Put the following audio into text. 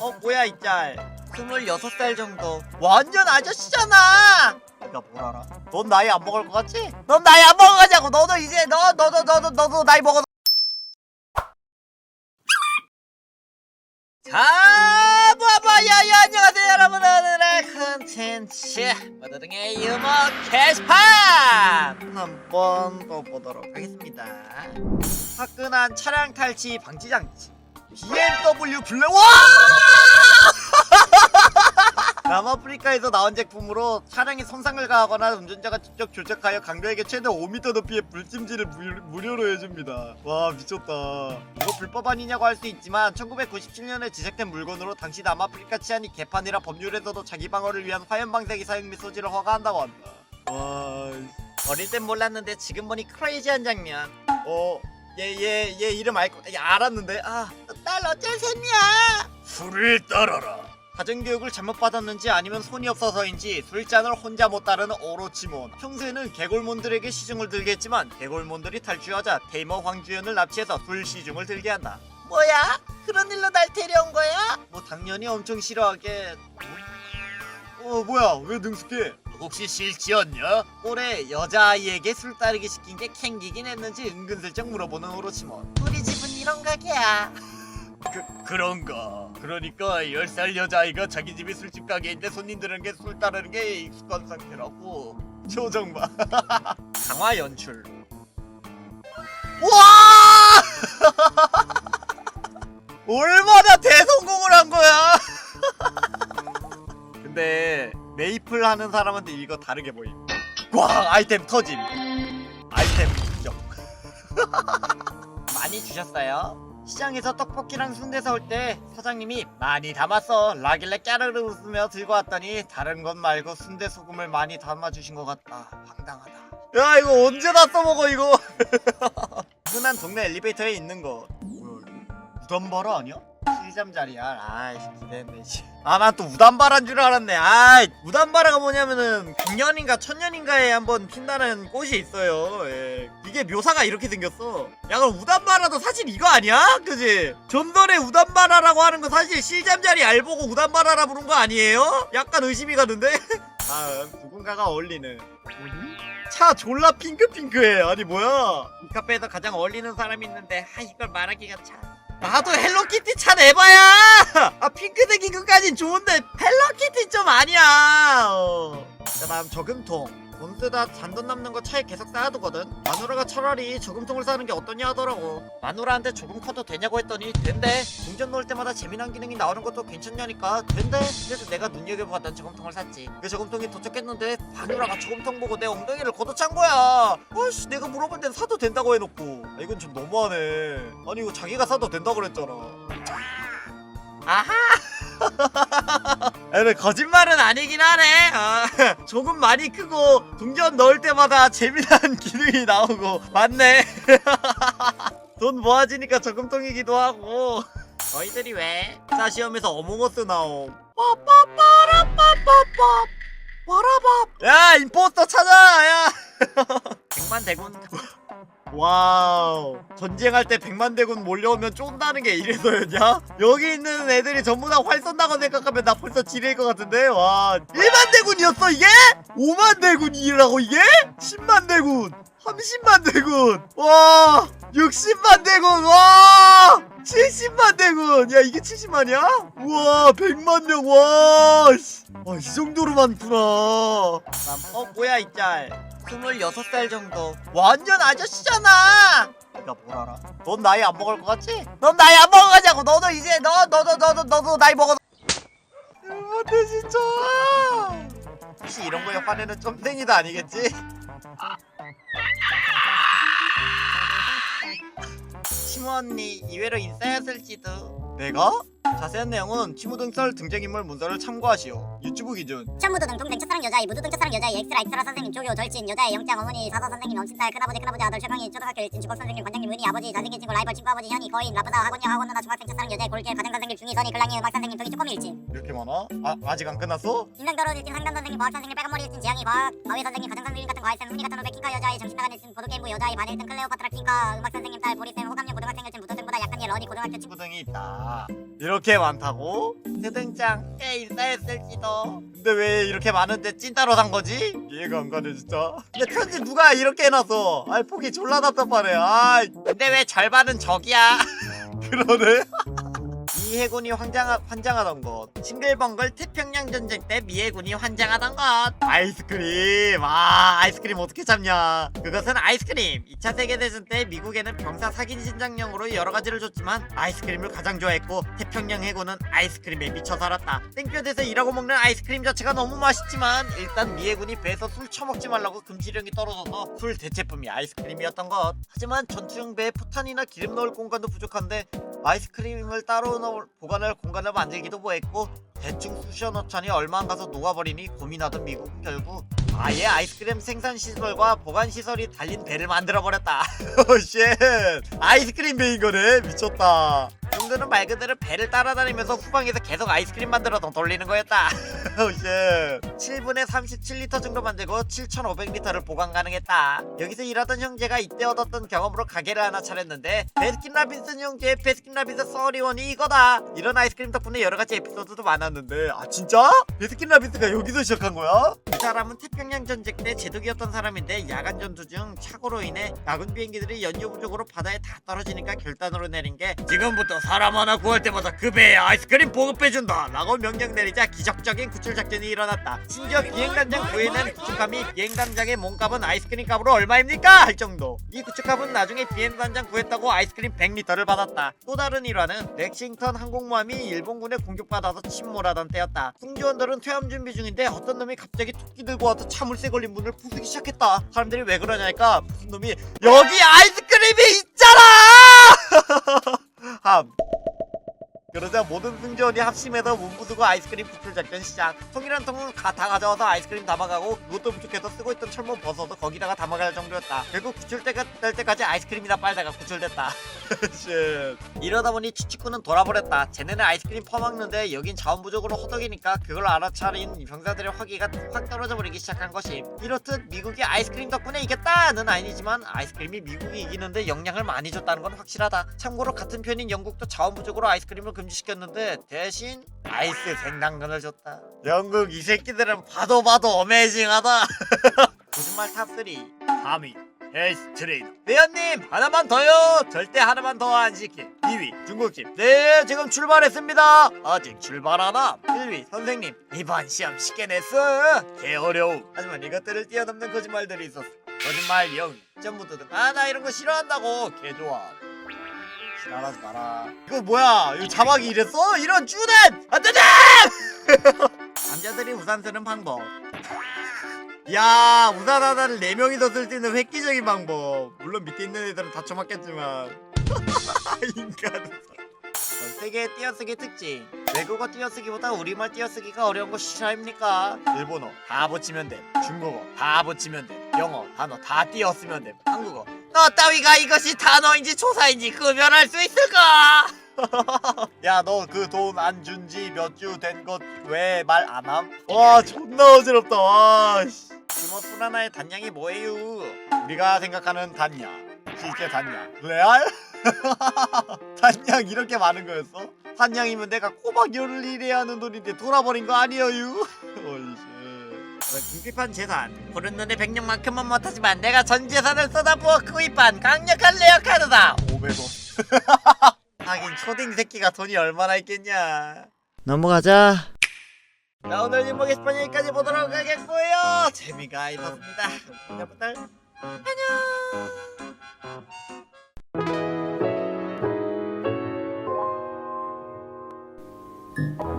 어 뭐야 이 짤? 26살 정도. 완전 아저씨잖아! 뭘 알아? 넌 나이 안 먹을 것 같지? 넌 나이 안 먹어가자고! 너도 이제 너 너도 너도 너도 나이 먹어 자 봐봐야야 안녕하세요 여러분. 오늘의 컨텐츠. 모두등의 유머 게시판! 한번 또 보도록 하겠습니다. 화끈한 차량 탈취 방지 장치 BMW 블랙 와 남아프리카에서 나온 제품으로 차량에 손상을 가하거나 운전자가 직접 조작하여 강도에게 최대 5m 높이의 불찜질을 무, 무료 로 해줍니다. 와 미쳤다. 이거 불법 아니냐고 할 수 있지만 1997년에 제작된 물건으로 당시 남아프리카 치안이 개판이라 법률에서도 자기 방어를 위한 화염방사기 사용 및 소지를 허가한다고 한다. 와 어릴 땐 몰랐는데 지금 보니 크레이지한 장면. 어. 얘 얘 얘 이름 알고 야, 알았는데. 아 딸 어쩔 셈이야. 술을 따라라. 가정교육을 잘못 받았는지 아니면 손이 없어서인지 술잔을 혼자 못 따르는 오로치몬. 평소에는 개골몬들에게 시중을 들게 했지만 개골몬들이 탈주하자 테이머 황주연을 납치해서 술 시중을 들게 한다. 뭐야? 그런 일로 날 데려온 거야? 뭐 당연히 엄청 싫어하게. 어 뭐야? 왜 능숙해 혹시 싫지였냐? 올해 여자아이에게 술 따르기 시킨 게 캥기긴 했는지 은근슬쩍 물어보는 오로치몬 우리 집은 이런 가게야 그, 그런가. 그러니까 10살 여자아이가 자기 집이 술집 가게인데 손님들에게 술 따르는 게 익숙한 상태라고. 표정 봐. 강화 연출. 와! 얼마나 대성공을 한 거야! 근데 메이플 하는 사람한테 이거 다르게 보임. 꽝! 아이템 터짐. 아이템 인정. 많이 주셨어요? 시장에서 떡볶이랑 순대 사올 때 사장님이 많이 담았어 라길래 까르르 웃으며 들고 왔더니 다른 것 말고 순대 소금을 많이 담아주신 것 같다 황당하다 야 이거 언제 다 써먹어 이거 흔한 동네 엘리베이터에 있는 거 뭐야 이거 우담바라 아니야? 1잠자리야 아이 기대했네 아 나 또 우담바라인 줄 알았네 아이 우담바라가 뭐냐면은 백년인가 천년인가에 한번 핀다는 꽃이 있어요 예. 이게 묘사가 이렇게 생겼어 야 그럼 우담바라도 사실 이거 아니야? 그지? 좀 전에 우담바라라고 하는 거 사실 실잠자리 알보고 우담바라라 부른 거 아니에요? 약간 의심이 가는데? 다음 누군가가 어울리는 차 졸라 핑크핑크해 아니 뭐야 이 카페에서 가장 어울리는 사람이 있는데 아 이걸 말하기가 참 나도 헬로키티 차 내봐야. 아 핑크색인 것까진 좋은데 헬로키티 좀 아니야. 어. 자 다음 저금통 돈 쓰다 잔돈 남는 거 차에 계속 쌓아두거든. 마누라가 차라리 저금통을 사는 게 어떠냐 하더라고. 마누라한테 조금 커도 되냐고 했더니 된대. 동전 넣을 때마다 재미난 기능이 나오는 것도 괜찮냐니까 된대. 그래서 내가 눈여겨봤던 저금통을 샀지. 그 저금통이 도착했는데 마누라가 저금통 보고 내 엉덩이를 걷어찬 거야. 아씨 내가 물어볼 땐 사도 된다고 해놓고. 아, 이건 좀 너무하네. 아니 이거 자기가 사도 된다고 그랬잖아. 아하 근데 거짓말은 아니긴 하네. 아, 조금 많이 크고 동전 넣을 때마다 재미난 기능이 나오고. 맞네. 돈 모아지니까 저금통이기도 하고. 너희들이 왜? 사 시험에서 어몽어스 나옴. 빠빠빠라빠빠빠 와라밥 야 임포스터 찾아 야 백만 대군 와우 전쟁할 때 백만 대군 몰려오면 쫀다는 게 이래서였냐? 여기 있는 애들이 전부 다 활 쏜다고 생각하면 나 벌써 지릴 것 같은데 와 1만 대군이었어 이게? 5만 대군이라고 이게? 10만 대군 30만 대군 와 60만 대군 와 70만 대군 야 이게 70만이야? 우와 100만 명와이 정도로 많구나 어 뭐야 이짤 26살 정도. 완전 아저씨잖아! 네가 뭘 알아 넌 나이 안 먹을 것 같지? 넌 나이 안 먹어가자고 너도 이제 너 너도 너도 너도 나이 먹어. 못해 진짜. 혹시 이런 거 옆판에는 쫌생이도 아니겠지? 언니 이외로 인싸였을지도 내가? 자세한 내용은 치무등 썰 등장인물 문서를 참고하시오 유튜브 기준 천무도 등 동생 첫사랑 여자애 무도 등 첫사랑 여자애 엑스라 엑스라 선생님 조교 절친 여자애 영장 어머니 사서 선생님 엄친딸 큰아버지 큰아버지 아들 최강희 초등학교 일진 주법 선생님 관장님 은희 아버지 잘생긴 친구 라이벌 친구 아버지 현이 거인 라프다 학원녀 학원 누나 중학생 첫사랑 여자애 골계 가정 선생님 중이 선이 글랑이 음악 선생님 동이 쪼꼬미 일진 이렇게 많아? 아 아직 안 끝났어? 인명도로 일진 상담 선생님 과학 선생님 빨간머리 일진 지향이 과학 마위 선생님 가정 선생님 같은 과외쌤 훈이 같은 후배 킹카 여자애 정신 나간 일진 보드게임부 여자애 반일등 클레오파트라 킹카 음악 선생님 딸 보리쌤 고등학생 일진 예 러니 고등학교 친구 친구등이 있다. 이렇게 많다고? 세등장 꽤 인싸했을지도. 근데 왜 이렇게 많은데 찐따로 산 거지? 이해가 안 가네 진짜. 근데 편지 누가 이렇게 해놨어? 아이 보기 졸라 답답하네. 아 근데 왜 절반은 저기야? 그러네. 미해군이 환장하, 환장하던 곳. 싱글벙글 태평양 전쟁 때 미해군이 환장하던 곳. 아이스크림! 아 아이스크림 어떻게 참냐? 그것은 아이스크림! 2차 세계대전 때 미국에는 병사 사기 신장용으로 여러 가지를 줬지만 아이스크림을 가장 좋아했고 태평양 해군은 아이스크림에 미쳐 살았다. 땡볕에서 일하고 먹는 아이스크림 자체가 너무 맛있지만 일단 미해군이 배에서 술 처먹지 말라고 금지령이 떨어져서 술 대체품이 아이스크림이었던 것. 하지만 전투용 배에 포탄이나 기름 넣을 공간도 부족한데 아이스크림을 따로 넣을 보관할 공간을 만들기도 뭐했고 대충 쑤셔 넣자니 얼마 안 가서 녹아버리니 고민하던 미국은 결국 아예 아이스크림 생산 시설과 보관 시설이 달린 배를 만들어 버렸다. 쉣 아이스크림 배인 거네 미쳤다. 이 정도는 말 그대로 배를 따라다니면서 후방에서 계속 아이스크림 만들어서 돌리는 거였다. 쉣 7분에 37리터 정도 만들고 7,500리터를 보관 가능했다. 여기서 일하던 형제가 이때 얻었던 경험으로 가게를 하나 차렸는데 베스킨라빈스 형제의 베스킨라빈스 서리원이 이거다. 이런 아이스크림 덕분에 여러 가지 에피소드도 많았는데 아 진짜? 베스킨라빈스가 여기서 시작한 거야? 이 사람은 태평양 전쟁 때 제독이었던 사람인데 야간 전투 중 착오로 인해 야군 비행기들이 연료 부족으로 바다에 다 떨어지니까 결단으로 내린 게 지금부터 사람 하나 구할 때마다 그 배에 아이스크림 보급해준다. 라고 명령 내리자 기적적인 구출 작전이 일어났다. 심지어 비행단장 구해낸 구축함이 비행단장의 몸값은 아이스크림 값으로 얼마입니까? 할 정도. 이 구축함은 나중에 비행단장 구했다고 아이스크림 100리터를 받았다. 또 다른 일화는 렉싱턴 항공모함이 일본군에 공격받아서 침몰하던 때였다. 승조원들은 퇴함 준비 중인데 어떤 놈이 갑자기 토끼 들고 와서 차물새 걸린 문을 부수기 시작했다. 사람들이 왜 그러냐니까? 무슨 놈이 여기 아이스크림이 있잖아! 함 그러자 모든 승조원이 합심해서 문 부수고 아이스크림 구출 작전 시작 통일한 통을 가, 다 가져와서 아이스크림 담아가고 그것도 부족해서 쓰고 있던 철모 벗어도 거기다가 담아갈 정도였다 결국 구출 때가 될 때까지 아이스크림이나 빨다가 구출됐다 쉣. 이러다 보니 추측구는 돌아버렸다. 쟤네는 아이스크림 퍼먹는데 여긴 자원 부족으로 허덕이니까 그걸 알아차린 병사들의 화기가 확 떨어져 버리기 시작한 것임 이렇듯 미국이 아이스크림 덕분에 이겼다는 아니지만 아이스크림이 미국이 이기는데 영향을 많이 줬다는 건 확실하다. 참고로 같은 편인 영국도 자원 부족으로 아이스크림을 금지시켰는데 대신 아이스 생당근을 줬다. 영국 이 새끼들은 봐도 봐도 어메이징하다. 거짓말 탑3 3위 헬스 트레이너. 대현님. 하나만 더요. 절대 하나만 더 안 시켜 2위 중국집. 네 지금 출발했습니다. 아직 출발하나? 1위 선생님. 이번 시험 쉽게 냈어. 개 어려움. 하지만 이것들을 뛰어넘는 거짓말들이 있었어. 거짓말 영위 점부도등. 아나 이런 거 싫어한다고. 개 좋아. 지랄하지 마라. 이거 뭐야? 이거 자막이 이랬어? 이런 쭈넷 안되지! 남자들이 우산 쓰는 방법 야 하나를 4명이서 쓸 수 있는 획기적인 방법. 물론 밑에 있는 애들은 다쳐맞겠지만. 인간 세계 띄어쓰기 특징. 외국어 띄어쓰기보다 우리말 띄어쓰기가 어려운 거 실화입니까? 일본어. 다 붙이면 돼 중국어. 다 붙이면 돼 영어. 단어. 다 띄어쓰면 돼 한국어. 너 따위가 이것이 단어인지 조사인지 구별할 수 있을까? 야 너 그 돈 안 준 지 몇 주 된 것 왜 말 안 함? 와 존나 어지럽다. 와 씨. 주먹술 하나의 단량이 뭐예요? 우리가 생각하는 단량 실제 단량 레알? 단량 이렇게 많은 거였어? 단량이면 내가 꼬박 열을 일해야 하는 돈인데 돌아버린 거 아니에요? 궁핍한 재산 보는 눈에 백령만큼은 못하지만 내가 전 재산을 쏟아부어 구입한 강력한 레어 카드다 500원 하긴 초딩 새끼가 돈이 얼마나 있겠냐 넘어가자 자 오늘 인모 게시판 여기까지 보도록 하겠고요. 재미가 있었습니다. 여러분들 안녕